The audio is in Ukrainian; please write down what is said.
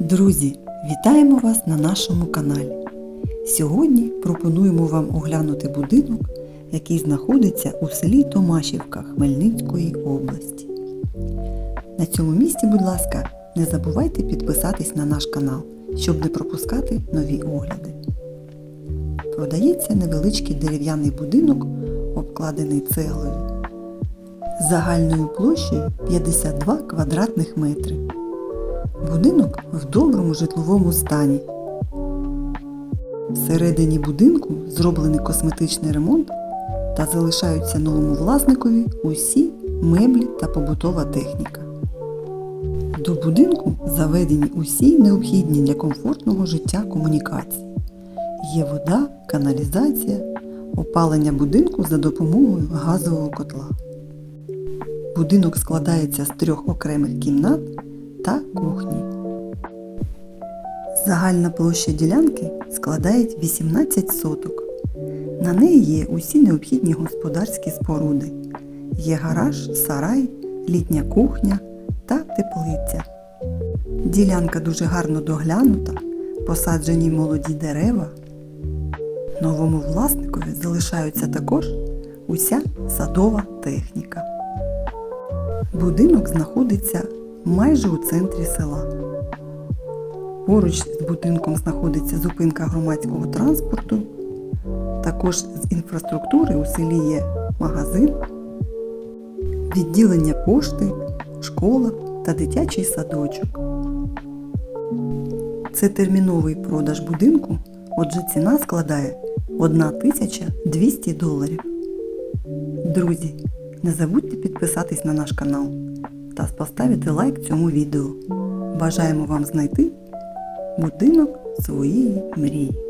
Друзі, вітаємо вас на нашому каналі. Сьогодні пропонуємо вам оглянути будинок, який знаходиться у селі Томашівка Хмельницької області. На цьому місці, будь ласка, не забувайте підписатись на наш канал, щоб не пропускати нові огляди. Продається невеличкий дерев'яний будинок, обкладений цеглою, загальною площею 52 квадратних метри. Будинок в доброму житловому стані. Всередині будинку зроблений косметичний ремонт та залишаються новому власникові усі меблі та побутова техніка. До будинку заведені усі необхідні для комфортного життя комунікації. Є вода, каналізація, опалення будинку за допомогою газового котла. Будинок складається з трьох окремих кімнат та кухні. Загальна площа ділянки складає 18 соток. На неї є усі необхідні господарські споруди. Є гараж, сарай, літня кухня та теплиця. Ділянка дуже гарно доглянута, посаджені молоді дерева. Новому власникові залишаються також уся садова техніка. Будинок знаходиться майже у центрі села. Поруч з будинком знаходиться зупинка громадського транспорту. Також з інфраструктури у селі є магазин, відділення пошти, школа та дитячий садочок. Це терміновий продаж будинку, отже ціна складає 1200 доларів. Друзі, не забудьте підписатись на наш канал та поставити лайк цьому відео. Бажаємо вам знайти будинок своєї мрії.